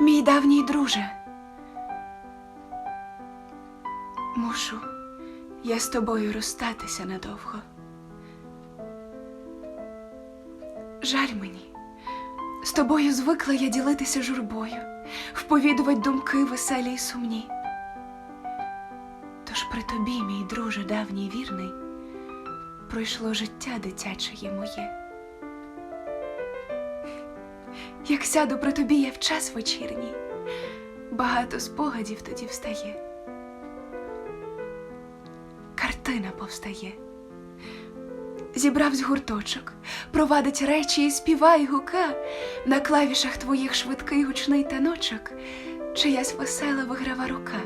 Мій давній друже. Мушу я з тобою розстатися надовго. Жаль мені, з тобою звикла я ділитися журбою, вповідувати думки веселі й сумні. Тож при тобі, мій друже давній вірний, пройшло життя дитяче моє. Як сяду при тобі я в час вечірній, багато спогадів тоді встає. Картина повстає. Зібравсь гурточок, провадить речі і співай гука, на клавішах твоїх швидкий гучний таночок, чиясь весела виграва рука.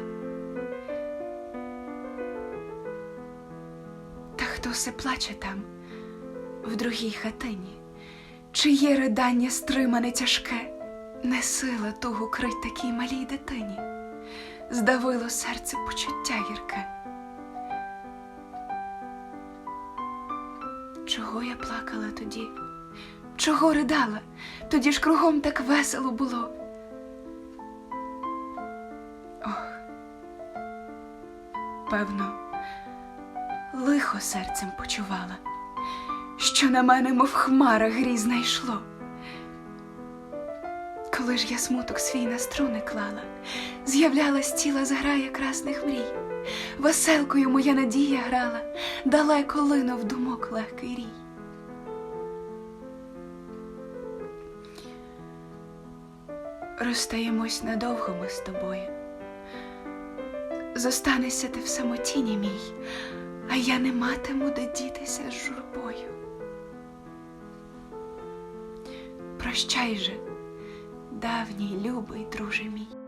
Та хто се плаче там, в другій хатині? Чиє ридання стримане тяжке, не сила тугу крить такій малій дитині, здавило серце почуття гірке. Чого я плакала тоді? Чого ридала? Тоді ж кругом так весело було. Ох, певно, лихо серцем почувала що на мене, мов хмара грізна йшло. Коли ж я смуток свій на струни клала, з'являлась ціла зграя красних мрій, веселкою моя надія грала, далеко линув думок легкий рій. Розстаємось надовго ми з тобою. Зостанешся ти в самотіні мій, а я не матиму де дітися з журбою. Прощай же, давній любий друже мій.